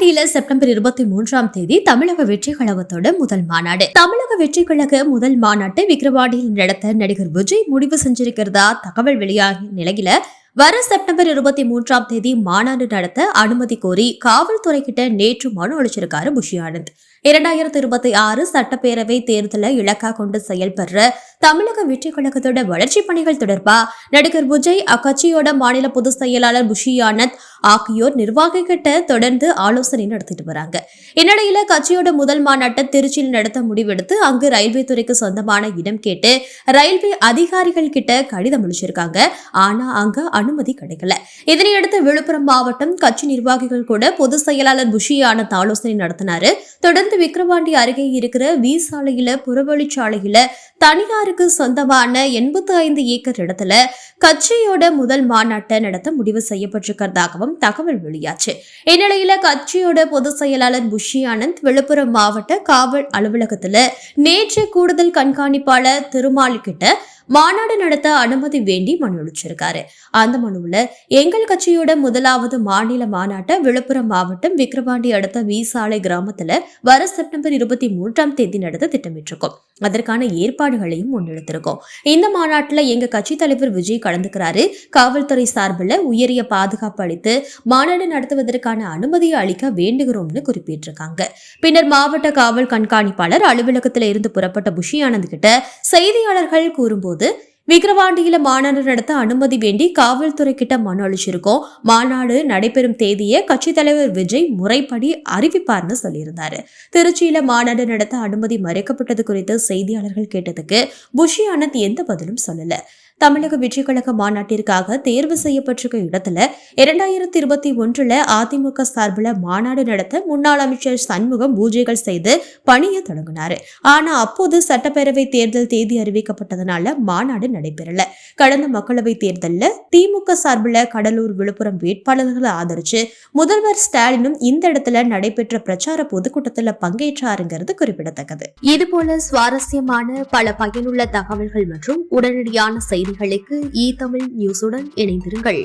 விக்கிரவாண்டியில September இருபத்தி மூன்றாம் தேதி தமிழக வெற்றி கழகத்தோட முதல் மாநாடு. தமிழக வெற்றி கழக முதல் மாநாட்டை விக்கிரவாண்டியில் நடத்த நடிகர் விஜய் முடிவு செஞ்சிருக்கிறதா தகவல் வெளியாகிய நிலையில வர செப்டம்பர் இருபத்தி மூன்றாம் தேதி மாநாடு நடத்த அனுமதி கோரி காவல்துறை கிட்ட நேற்று மனு அளிச்சிருக்காரு புஷி ஆனந்த் இரண்டாயிரத்தி இருபத்தி ஆறு சட்டப்பேரவை தேர்தலை இலக்கா கொண்டு செயல்படுற தமிழக வெற்றி கழகத்தோட வளர்ச்சி பணிகள் தொடர்பா? நடிகர் விஜய் அக்கட்சியோட மாநில பொதுச் செயலாளர் புஷி ஆனந்த் ஆகியோர் நிர்வாகிகிட்ட தொடர்ந்து ஆலோசனை நடத்திட்டு வராங்க. இந்நிலையில கட்சியோட முதல் மாநாட்டை திருச்சியில் நடத்த முடிவெடுத்து அங்கு ரயில்வே துறைக்கு சொந்தமான இடம் கேட்டு ரயில்வே அதிகாரிகள் கிட்ட கடிதம் அளிச்சிருக்காங்க ஆனா அங்க அனுமதி கிடைக்கல. இதனையடுத்து விழுப்புரம் மாவட்டம் கட்சி நிர்வாகிகள் கூட பொதுச் செயலாளர் புஷி ஆனந்த் ஆலோசனை நடத்தினாரு. தொடர்ந்து விக்கிரவாண்டி அருகே இருக்கிற வி சாலையில புறவழிச்சாலையில தனியாருக்கு சொந்தமான எண்பத்தி ஐந்து ஏக்கர் இடத்துல கட்சியோட முதல் மாநாட்டை நடத்த முடிவு செய்யப்பட்டிருக்கிறதாகவும் தகவல் வெளியாச்சு. இந்நிலையில கட்சியோட பொதுச் செயலாளர் புஷி ஆனந்த் விழுப்புரம் மாவட்ட காவல் அலுவலகத்துல நேற்று கூடுதல் கண்காணிப்பாளர் திருமாலிக்கிட்ட மாநாடு நடத்த அனுமதி வேண்டி மனு அளிச்சிருக்காரு. அந்த மனுவுல எங்கள் கட்சியோட முதலாவது மாநில மாநாட்டை விழுப்புரம் மாவட்டம் விக்கிரவாண்டி அடுத்த வீசாலை கிராமத்துல வர செப்டம்பர் இருபத்தி மூன்றாம் தேதி நடத்த திட்டமிட்டிருக்கோம். அதற்கான ஏற்பாடுகளையும் முன்னெடுத்திருக்கோம். இந்த மாநாட்டுல எங்க கட்சி தலைவர் விஜய் கலந்துக்கிறாரு. காவல்துறை சார்பில் உயரிய பாதுகாப்பு அளித்து மாநாடு நடத்துவதற்கான அனுமதியை அளிக்க வேண்டுகிறோம்னு குறிப்பிட்டிருக்காங்க. பின்னர் மாவட்ட காவல் கண்காணிப்பாளர் அலுவலகத்தில் இருந்து புறப்பட்ட புஷி ஆனந்த் கிட்ட செய்தியாளர்கள் கூறும்போது விக்கிரவாண்டியில மாநாடு நடத்த அனுமதி வேண்டி காவல்துறை கிட்ட மனு அளிச்சிருக்கோம். மாநாடு நடைபெறும் தேதியை கட்சி தலைவர் விஜய் முறைப்படி அறிவிப்பார்னு சொல்லியிருந்தாரு. திருச்சியில மாநாடு நடத்த அனுமதி மறைக்கப்பட்டது குறித்து செய்தியாளர்கள் கேட்டதுக்கு புஷி ஆனந்த் எந்த பதிலும் சொல்லல. தமிழக வெற்றி கழக மாநாட்டிற்காக தேர்வு செய்யப்பட்டிருக்க இடத்துல இரண்டாயிரத்தி இருபத்தி ஒன்றுல அதிமுக சார்பில் மாநாடு நடத்த முன்னாள் அமைச்சர் சண்முகம் பூஜைகள் செய்து பணியை தொடங்கினார். ஆனா அப்போது சட்டப்பேரவை தேர்தல் தேதி அறிவிக்கப்பட்டதனால மாநாடு நடைபெறல. கடந்த மக்களவை தேர்தலில் திமுக சார்பில் கடலூர் விழுப்புரம் வேட்பாளர்களை ஆதரிச்சு முதல்வர் ஸ்டாலினும் இந்த இடத்துல நடைபெற்ற பிரச்சார பொதுக்கூட்டத்தில் பங்கேற்றாருங்கிறது குறிப்பிடத்தக்கது. இது போல சுவாரஸ்யமான பல பயனுள்ள தகவல்கள் மற்றும் உடனடியான செய்தி செய்திகளுக்கு இ தமிழ் நியூஸுடன் இணைந்திருங்கள்.